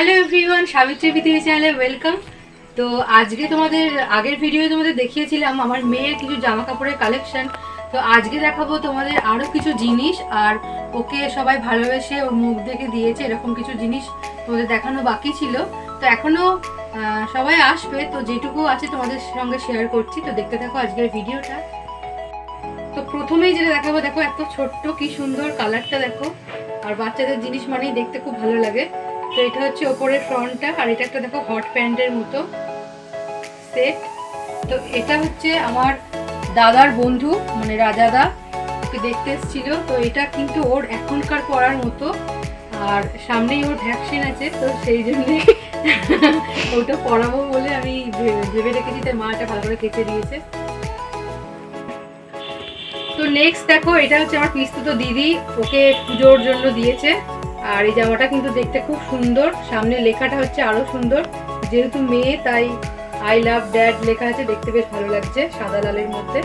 Hello everyone Savitri পৃথিবী চ্যানেলে welcome তো আজকে তোমাদের আগের ভিডিও তোমাদের দেখিয়েছিলাম আমার মেয়ের কিছু জামা কাপড়ের কালেকশন তো আজকে দেখাবো তোমাদের আরও কিছু জিনিস আর ওকে সবাই ভালোবেসে ওর মুখ দেখে দিয়েছে এরকম কিছু জিনিস তোমাদের দেখানো বাকি ছিল। তো এখনও আহ, সবাই আসবে তো যেটুকু আছে তোমাদের সঙ্গে শেয়ার করছি। তো দেখতে থাকো আজকের ভিডিওটা তো প্রথমেই যেটা দেখাবো দেখো এত ছোট্ট কি সুন্দর কালারটা দেখো। আর বাচ্চাদের জিনিস মানেই দেখতে খুব ভালো লাগে। তো এটা হচ্ছে ওপরের ফ্রন্টটা, আর এটা একটা দেখো হট প্যান্টের মতো সেট। তো এটা হচ্ছে আমার দাদার বন্ধু মানে রাজাদা ওকে দেখতে এসেছিল। তো এটা কিন্তু ওর এখনকার পড়ার মতো, আর সামনেই ওর ভ্যাকসিন আছে, তো সেই জন্যে ওটা পড়াবো বলে আমি ভেবে রেখেছি তার মা এটা ভালো করে কেচে দিয়েছে। তো নেক্সট দেখো, এটা হচ্ছে আমার পিস্তুত দিদি, ওকে পুজোর জন্য দিয়েছে। আর এই জামাটা কিন্তু দেখতে খুব সুন্দর। সামনে লেখাটা হচ্ছে আরও সুন্দর। যেহেতু মেয়ে তাই আই লাভ ড্যাড লেখা আছে। দেখতে বেশ ভালো লাগছে সাদা লালের মধ্যে।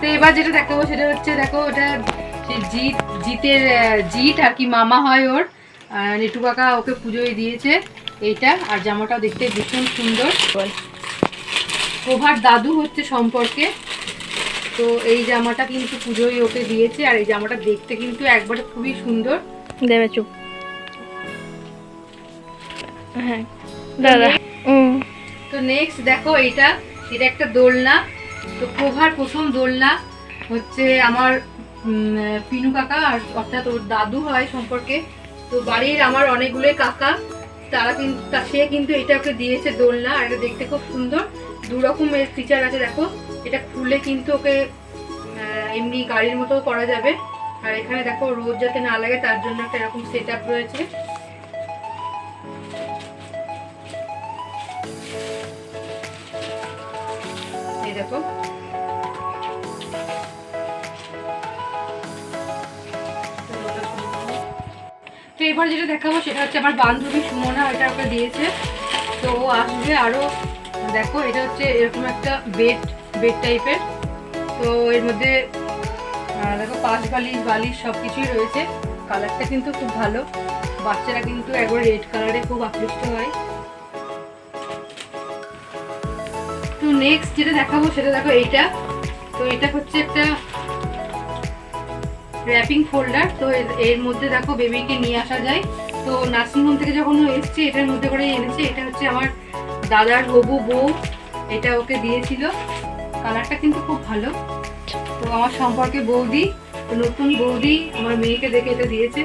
তো এবার যেটা দেখাবো সেটা হচ্ছে দেখো ওটা জিৎ জিতের জিৎ আর কি মামা হয় ওর। আহ, নেটু কাকা ওকে পুজোয় দিয়েছে এইটা। আর জামাটাও দেখতে ভীষণ সুন্দর। প্রভার দাদু হচ্ছে সম্পর্কে। তো এই জামাটা কিন্তু পুজোয় ওকে দিয়েছে আর এই জামাটা দেখতে কিন্তু একবারে খুবই সুন্দর। দেবে চুপ। হ্যাঁ দাদা। তো নেক্সট দেখো এটা এটা একটা দোলনা। তো প্রভার প্রথম দোলনা হচ্ছে আমার উম, পিনু কাকা আর অর্থাৎ ওর দাদু হয় সম্পর্কে। তো বাড়ির আমার অনেকগুলোই কাকা তারা কিন্তু তা- সে কিন্তু এটা ওকে দিয়েছে দোলনা আর এটা দেখতে খুব সুন্দর। দু রকমের ফিচার আছে দেখো। এটা খুলে কিন্তু ওকে এমনি গাড়ির মতো করা যাবে। আর এখানে দেখো রোদ যাতে না লাগে, তার জন্য একটা এরকম সেট আপ রয়েছে দেখো। তো এবার যেটা দেখাবো সেটা হচ্ছে আমার বান্ধবী সুমনা, এটা ওকে দিয়েছে। তো আসবে আরও, দেখো, এটা হচ্ছে এরকম একটা বেড বেড টাইপের তো এর মধ্যে দেখো পাঁচ বালিশ বালিশ সব কিছুই রয়েছে। কালারটা কিন্তু খুব ভালো। বাচ্চারা কিন্তু একবার রেড কালারে খুব আকৃষ্ট হয়। তো নেক্সট যেটা দেখাবো, সেটা দেখো এইটা। তো এটা হচ্ছে একটা র্যাপিং ফোল্ডার তো এর- মধ্যে দেখো বেবিকে নিয়ে আসা যায়। তো নার্সিংহোম থেকে যখন এসছে, এটার মধ্যে করে এনেছে। এটা হচ্ছে আমার দাদার হবু বউ। এটা ওকে দিয়েছিল। কালারটা কিন্তু খুব ভালো। তো আমার সম্পর্কে বৌদি নতুন বৌদি আমার মেয়েকে দেখে এটা দিয়েছে।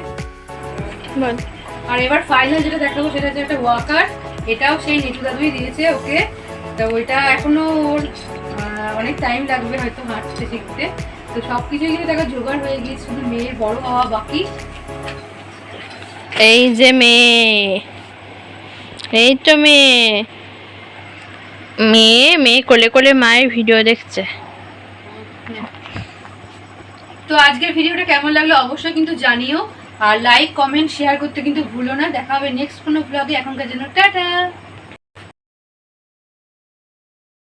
আর এবার ফাইনাল যেটা দেখাবো সেটা হচ্ছে একটা ওয়াকার এটাও সেই নিটু দাদুই দিয়েছে ওকে। তো ওইটা এখনও ওর অনেক টাইম লাগবে হয়তো হাঁটতে শিখতে। তো সব কিছুই কিন্তু দেখা জোগাড় হয়ে গিয়েছে শুধু মেয়ের বড় হওয়া বাকি। এই যে মেয়ে এই তো মেয়ে। মেয়ে মেয়ে কোলে কোলে মায়ের ভিডিও দেখছে। তো আজকের ভিডিওটা কেমন লাগল অবশ্যই কিন্তু জানিও। আর লাইক কমেন্ট শেয়ার করতে কিন্তু ভুলো না। দেখা হবে নেক্সট কোনো ব্লগে এখনকার জন্য টাটা!